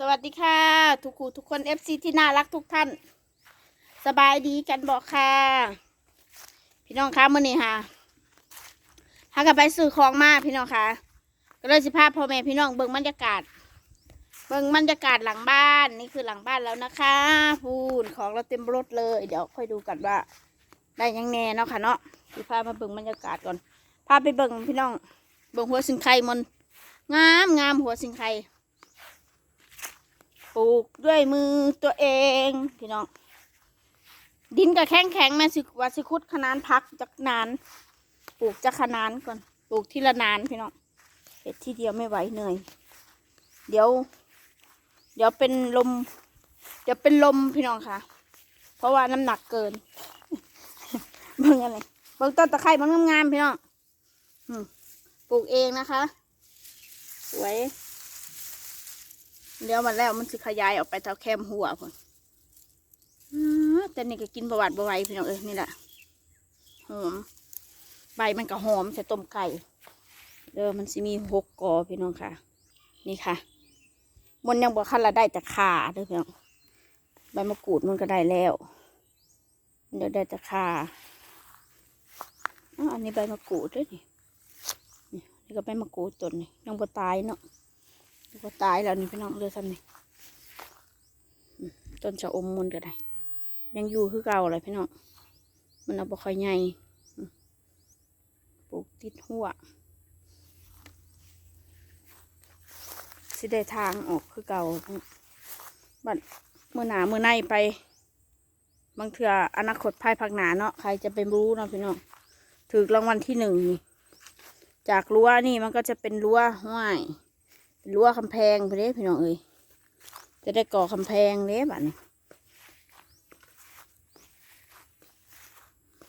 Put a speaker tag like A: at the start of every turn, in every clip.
A: สวัสดีค่ะ ทุกคูทุกคน FC ที่น่ารักทุกท่าน สบายดีกันบอกค่ะ พี่น้องคะมื่อนี้ค่ะหากันไปซื้อของมาพี่น้องคะก็เลยสิพาพ่อแม่พี่น้องเบิ่งบรรยากาศ เบิ่งบรรยากาศหลังบ้านนี่คือหลังบ้านแล้วนะคะพูนของเราเต็มรถเลย เดี๋ยวค่อยดูกันว่า ได้ยังแน่เนาะค่ะเนาะสิพามาเบิ่งบรรยากาศก่อนพาไปเบิ่งพี่น้อง เบิ่งหัวสิงไข่มันงามงามหัวสิงไข่ ปลูกด้วยมือตัวเองพี่น้อง ดินกับแข็งแข็งแม่สิว่าสิคุดขนานพักจากนาน ปลูกจากขนานก่อน ปลูกทีละนานพี่น้องเห็ดทีเดียวไม่ไหวเหนื่อย เดี๋ยว เดี๋ยวเป็นลม เดี๋ยวเป็นลมพี่น้องค่ะ เพราะว่าน้ำหนักเกินเบิ่งอะไรเบิ่งต้นตะไคร้มันงามๆพี่น้องอืปลูกเองนะคะ สวย เดี๋ยวมันแล้วมันสิขยายออกไปเท่าแคมหัวพ่นแต่นี่ก็กินประวัติบไวพี่น้องเอ้ยนี่แหละหอมใบมันก็หอมใส่ต้มไก่เด้อมันสิมีหกกอพี่น้องค่ะ นี่ค่ะมันยังบอกคันละได้แต่ขาเด้อพี่น้องใบมะกรูดมันก็ได้แล้วเดี๋ยวได้แต่ขาอันนี้ใบมะกรูดด้วยนี่นี่นี่ก็ใบมะกรูดต้นนี่ยังบ่ตายเนาะ ก็ตายแล้วนี่พี่น้องเรือซ้ำนี่ต้นจะอมมนก็ได้ ยังอยู่คือเก่าเลยพี่น้องมันเอาบ่ค่อยใหญ่ปลูกติดหัวสิได้ทางออกคือเก่าบัดเมื่อหนาเมื่อในไป บางเถื่ออนาคตภายภาคหนาเนาะใครจะไปรู้เนาะพี่น้องถือรางวัลที่หนึ่งจากรั้วนี่มันก็จะเป็นรั้วห้วย รั้วกำแพงไปเด้พี่น้องเอ้ยจะได้ก่อกำแพงเด้บัดนี้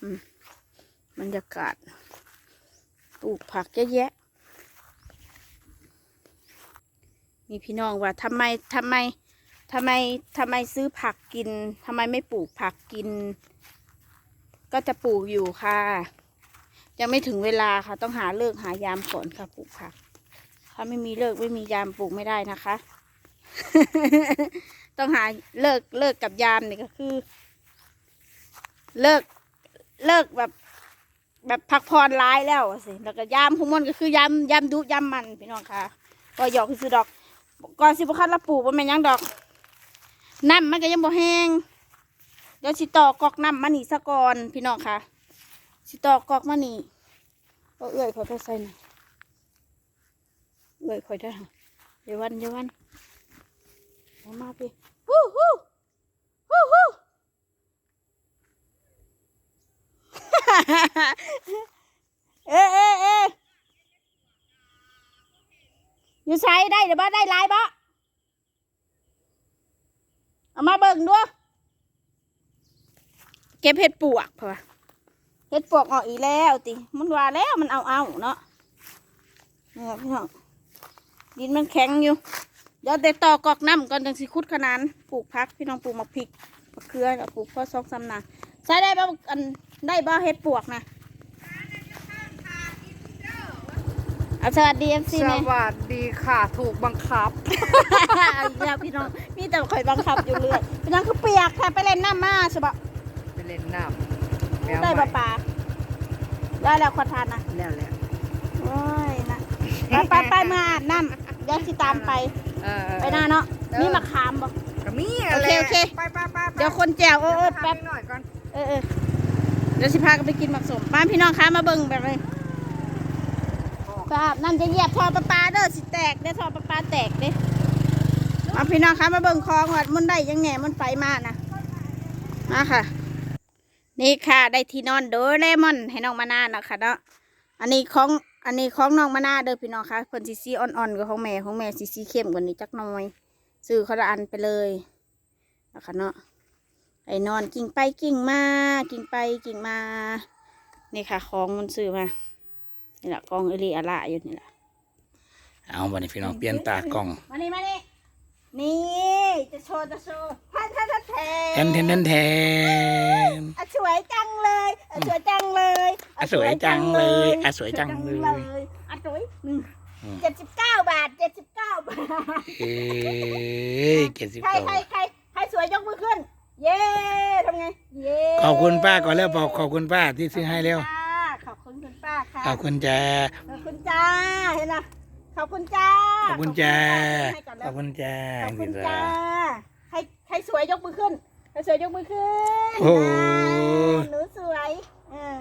A: อืมบรรยากาศปลูกผักเยอะแยะ มีพี่น้องว่าทำไมทำไมทำไมทำไมซื้อผักกินทำไมไม่ปลูกผักกิน ก็จะปลูกอยู่ค่ะ ยังไม่ถึงเวลาค่ะ ต้องหาเลิกหายามก่อนค่ะปลูกผัก ถ้าไม่มีเลิกไม่มียามปลูกไม่ได้นะคะ ต้องหาเลิกเลิกกับยามนี่ก็คือ เลิกเลิกแบบ แบบพักผ่อนร้ายแล้วสิแล้วก็ยามของมันก็คือยามยามดุยามมันพี่น้องค่ะก็หยอกคือดอกก่อนสิบคันละปลูกว่าแม่นยังดอกน้ำมันก็ยังบ่แห้งเดี๋ยวสิตอกอกน้ำมานี่ซะก่อนพี่น้องค่ะสิตอกอกมานี่ก็เอื้อยเขาไปใส่หน่อย เอ้ยคอยได้เดี๋ยววันเดี๋ยววันมามาพี่ฮู้ฮู้ฮู้ฮู้เอ๊ะเอ๊ะเอ๊ะอยู่ใช้ได้เดี๋ยวบ่ได้ลายบ่เอามาเบิ่งด้วยเก็บเห็ดปวกเพอเห็ดปวกออกอีแล้วติมันว่าแล้วมันเอาเอาเนาะนี่ครับพี่น้อง ดินมันแข็งอยู่ เดี๋ยวแต่ต่อกอกน้ำก่อนจังสิคุดขนานปลูกพักพี่น้องปลูกมะพริกมะเขือแล้วปลูกพ่อซอกซ้ำนาใช้ได้บ่อันได้บ่เฮ็ดปวกนะเอาสวัสดีเอฟซี
B: ส
A: แม่
B: วัสดีค่ะถูกบังคับ
A: เอาอีกแล้วพี่น้อง มีแต่ข่อยบังคับอยู่เรื่อยพี่น้องคือเปียกแค่ไปเล่นน้ำมาใช่ปะ
B: ไปเล่นน้ำแล้ว
A: ได้
B: ไป
A: ปะปลาได้แล้วขอทานนะ
B: แล้วแหละ
A: โอ้ยนะ ไปไปไปมาอาบน้ำเดี๋ยวสิตามไป
B: เออ
A: ไปหน้าเนาะมีมะขามบ่
B: ก็มี
A: โอเคโอเค
B: ไปไปไปไป
A: เดี๋ยวคนแจวโอ้โอ้
B: แป๊
A: แป๊
B: บบหน่อยก่อน
A: เออเออเดี๋ยวสิพากันไปกินหมักสมป้าพี่น้องคะมาเบิ่งแบบเลยครับนั่นจะเหยียบทอประปาเด้อสิแตกได้อทอประปาแตกเด้มาพี่น้องคะมาเบิ่งคลองวัดมันได้ยังไงมันไฟมานะมาค่ะ นี่ค่ะได้ที่นอนโดเรมอนให้น้องมานาเนาะค่ะเนาะอันนี้ของ อันนี้ของน้องมานาเด้อพี่น้องคะเพิ่นซีซีอ่อนๆกับของแม่ของแม่ซีซีเข้มกว่านี้จักหน่อยซื้อเขาละอันไปเลยนะคะเนาะไอ้นอนกิ่งไปกิ่งมากิ่งไปกิ่งมานี่ค่ะของมันซื้อมานี่แหละกองเอลีอาละอยู่นี่แหละ
C: เอาวันนี้พี่น้องเปลี่ยนตากล้อง
A: มานี่มานี่นี่จะโชว์จะโชว์ท่านท่านท่านแท
C: แทนแทนแทนแทน
A: อะสวยจังเลยอะสวยจังเลย
C: อะสวยจังเลยอะสวยจังเลย
A: อะสวยหนึ่ง
C: อืม
A: เจ็ดสิบเก้าบาทเจ็ดสิบเก้าบาท
C: เอ๊ะยเจ็ดสิบ
A: ใคร
C: เก้า
A: ใครใครใครสวยยกมือขึ้น เย้ทำไง เย้
C: ขอบคุณป้าก่อนแล้วบอกขอบคุณป้าที่ซื้อให้เร็ว
A: ค่ะขอบคุณคุณป้าค่ะ
C: ขอบคุณจ้า
A: ขอบคุณจ้าเห็นไหมขอบคุณจ้า
C: ขอบคุณจ้า
A: ให้ก่อน
C: ข
A: แล้
C: อ
A: ว
C: บคุณจ้า
A: ขอบคุณ
C: พี่
A: จ้า
C: สาว
A: ใครใครสวยยกมือขึ้นใครสวยยกมือขึ้น
C: โอ้โห
A: อ่าหนูสวยเออ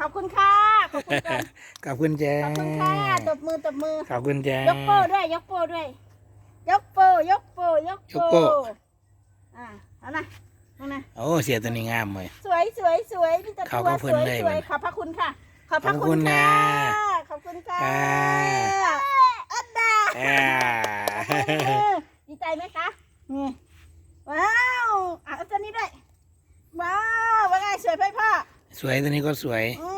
A: ขอบคุณค่ะ ขอบคุณจ้า
C: ขอบคุณจ้า
A: ขอบคุณค่ะตบมือตบมือ
C: ขอบคุณจ้าย
A: กโป้ด้วย ยกโป้ด้วย ยกโป้ยกโป้ยก
C: ยกโป้
A: อ่าเอานะเอานะ
C: โอ้เสียตัวนี้งามเลย
A: สวยสวยสวยมีแต่
C: เขา
A: ตัว
C: ก็
A: ส
C: เพิ่น
A: วย
C: เลย
A: สวย
C: มัน
A: ขอบพระคุณค่ะ ขอบพระ
C: ขอบคุ
A: คุณ
C: ณ
A: ค่ะ
C: นะ
A: ขอบคุณค่ะ
C: อ่า
A: อันดา
C: อ่า
A: เออดีใจไหมคะนี่ว้าวอะเอาตัวนี้ด้วย ว้าวว่าไงสวยไหมพ่อ
C: สวยตัวนี้ก็สวย
A: อื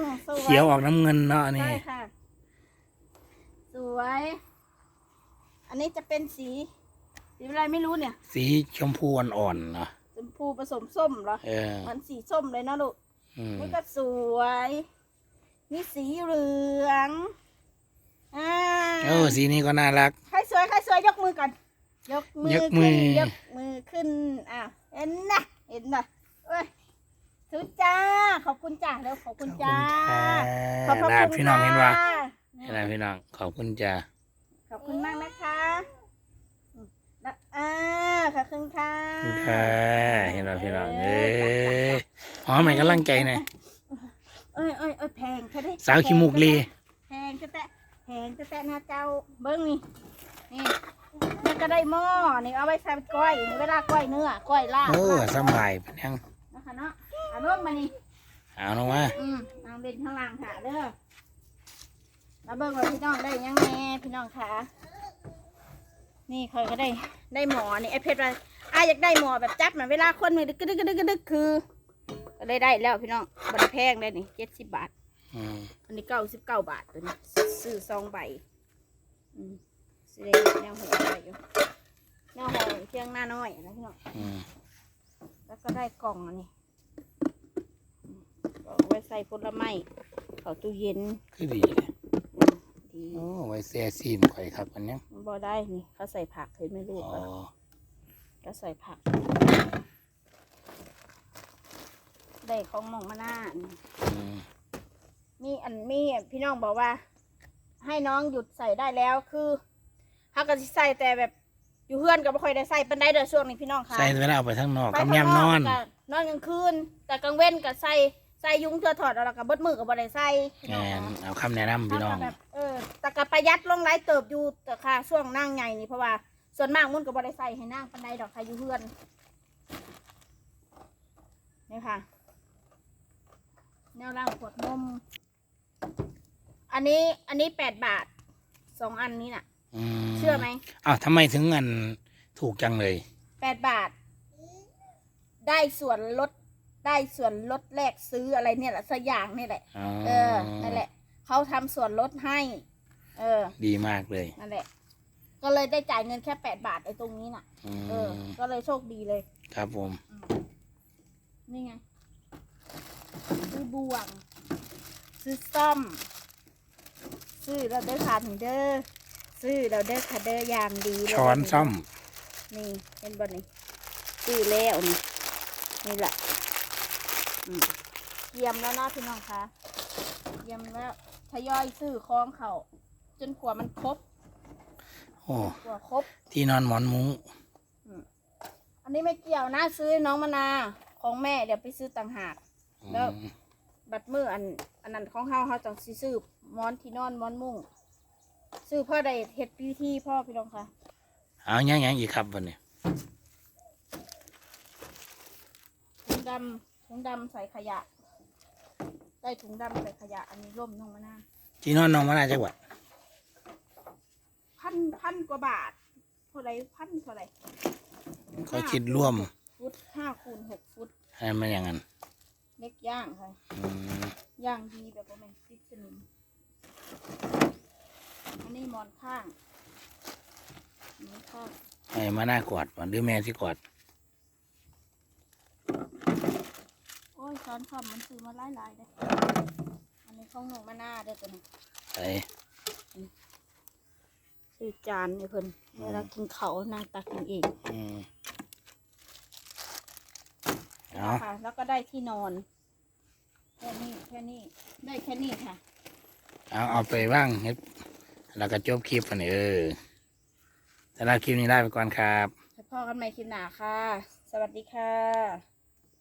A: มสวย
C: เขียวออกน้ำเงินเนาะนี่
A: ใช่ค่ะ สวย อันนี้จะเป็นสี สีอะไรไม่รู้เนี่ย
C: สีชมพูอ่อนๆเนาะ
A: ชมพูผสมส้มเหรอ
C: เออ
A: มันสีส้มเลยนะลูก
C: อืม
A: นี่ก็สวย นี่สีเหลืองอ่า
C: โอ้สีนี้ก็น่ารัก
A: ใครสวยใครสวยยกมือก่อน ยกมือย
C: กมื
A: ขึ้
C: อ
A: นยกมือขึ้นอ้าวเห็นนะเห็นนะเอ้ย ทุกจ้า ขอบคุณจ้าแล้วขอบคุณจ้า
C: ขอบคุณ
A: พ
C: ค่ะ
A: ระ
C: พี่น้องเห็นว่า
A: ค่ะ
C: เห็นไหมพี่น้องขอบคุณจ้า
A: ขอบคุณมากนะคะอืมแล้วอ่าขอบคุณค่ะ
C: ขอบคุณค่ะเห็นไหมพี่น้องเอ้ยหอมใหม่กำลังใจหน่อย
A: เอ้ยเอ้ยเอ้ยแพงแค่ได้
C: สาวขี้มูกลี
A: แพงแค่แต่แพงแค่แต่นะเจ้าเบิ้งนี่นี่แล้วก็ได้หม้อนี่เอาไว้ใส่ก้อยนี่เวลาก้อยเนื้อก้อยลาบ
C: โอ้
A: ลาบ
C: สำบายเป็นยัง
A: นะคะเนาะ เอาลงมานี่
C: เอาลงมา
A: อืมนางเด่นข้างล่างค่ะเด้อแล้วเบิ่งว่าพี่น้องได้ยังไงพี่น้องค่ะ นี่เคยก็ได้ได้หมอนี่ไอเพชรว่าอาอยากได้หมอแบบจับเหมือนเวลาคนมือดึกกระดึกกระดึกกระดึกคือก็ได้ได้แล้วพี่น้องบันแพงได้นี่เจ็ดสิบบาท
C: อืม
A: อันนี้เก้าสิบเก้าบาทตัวนี้ซื้อซองใบอืมซื้อได้แนวหัวไปอยู่แนวหัวเที่ยงหน้าน้อยนะพี่น้อง
C: อืม
A: แล้วก็ได้กล่องอันนี้อืม เอาไว้ใส่ผลไม้เข้าตู้เย็น
C: คือดี
A: ดี
C: โอ้ไว้แซ่ซีมข่อยครับอันเนี้ย
A: มันบ่ได้นี่เขาใส่ผักเห็นไหมลูก
C: อ๋อ
A: อะก็ใส่ผัก ได้ของน้องมาหน้านี่
C: อืม
A: มีอันมีพี่น้องบอกว่า ให้น้องหยุดใส่ได้แล้วคือเขาก็สิใส่แต่แบบอยู่เพื่อนก็ไม่ค่อยได้ใส่ปันไดเด้อช่วงนี้พี่น้องค่ะ
C: ใส่เวลาเอาไปข้างนอก
A: ไป
C: กำ
A: ข้าง
C: ยำนอน
A: ก็นอนกลางคืนแต่กลางเว้นก็ใส่ ใส่ยุงเทือถอดเอาแล้วก็เบิดมือก็บ่ได้ใส่พี่
C: แม
A: น้อง
C: น
A: ค่ะ
C: เอาคำแนะนำพี่น้อง
A: เขาก็แบบเออแต่ก็ประหยัดลงหลายเติบอยู่แต่ค่ะช่วงนั่งใหญ่นี่เพราะว่าส่วนมากมุ่นก็บ่ได้ใส่ให้นั่งปันไดดอกค่ะอยู่เพื่อนนี่ค่ะ แนวล่างขวดนมอันนี้อันนี้แปดบาทสองอันนี้น่ะ
C: อืม
A: เชื่อไหม
C: อ้าวทำไมถึงเงินถูกจังเลย
A: แปดบาท ได้ส่วนลด ได้ส่วนลดแลกซื้ออะไรเนี่ยแหละสักอย่างนี่แหละ
C: อ๋อ
A: เออนั่นแหละเขาทำส่วนลดให้ เออ
C: ดีมากเลย
A: นั่นแหละ ก็เลยได้จ่ายเงินแค่แปดบาทไอ้ตรงนี้น่ะ
C: อื
A: เออ
C: ม
A: ก็เลยโชคดีเลย
C: ครับผม
A: นี่ไง ซื้อบ่วง ซื้อซ่อม ซื้อเราได้ผ่านเด้อซื้อเราได้ค่ะเด้ออย่างดีเลย
C: ช้อนซ่อม
A: นี่เห็นบ่นี่ซื้อแล้วนี่นี่แหละอืม เยี่ยมแล้วนะพี่น้องคะเยี่ยมแล้วทยอยซื้อของเขาจนกว่ามันครบ
C: โอ้
A: กว่าครบ
C: ที่นอนหมอนมุ้ง
A: อันนี้ไม่เกี่ยวนะซื้อให้น้องมานาวของแม่เดี๋ยวไปซื้อต่างหาก แล้ว
C: อืม
A: บัดมืออันอันนั้นของเฮาเฮาต้องสิซื้อหมอนที่นอนหมอนมุ้งซื้อพ่อได้เฮ็ดพิธีพ่อพี่น้องค่ะ
C: เอายังยังอีกครับวันนี้
A: ถุงดำ ถุงดำใส่ขยะ ได้ถุงดำใส่ขยะ อันนี้ร่มน้องมะนาว
C: ที่นอนน้องมานาจังหวัด
A: พันพันกว่าบาทเท่าไรพันเท่าไร
C: เขาคิดร่วม
A: ฟุตห้าคูณหกฟุต
C: ให้มันอย่างนั้น
A: เล็กย่างค่ะ
C: อืม
A: ย่างดีแบบว่ามันติดสนิมอันนี้หมอนข้างหมอนข้าง
C: ให้มาหน้ากอดบ่หรือแม่ที่กอด
A: โอ้ยช้อนคำมันซื้อมาหลายๆได้ออันนี้ของหนูมาหน้าเด้อตัวนี้
C: ใส่
A: ซื้อจานให้เพิ่นเวลากินเขาวนางตักกินเอง
C: อืมเอา
A: ค่ะ แล้วก็ได้ที่นอนแค่นี้แค่นี้ได้แค่นี้ค่ะ
C: เอาเอาไปว่างเฮ็ดแล้วก็จบคลิปอันนี้เออสำหรับคลิปนี้ได้ไปก่อนครับ
A: แล้วพ่อกันใหม่คลิปหน้าค่ะ สวัสดีค่ะ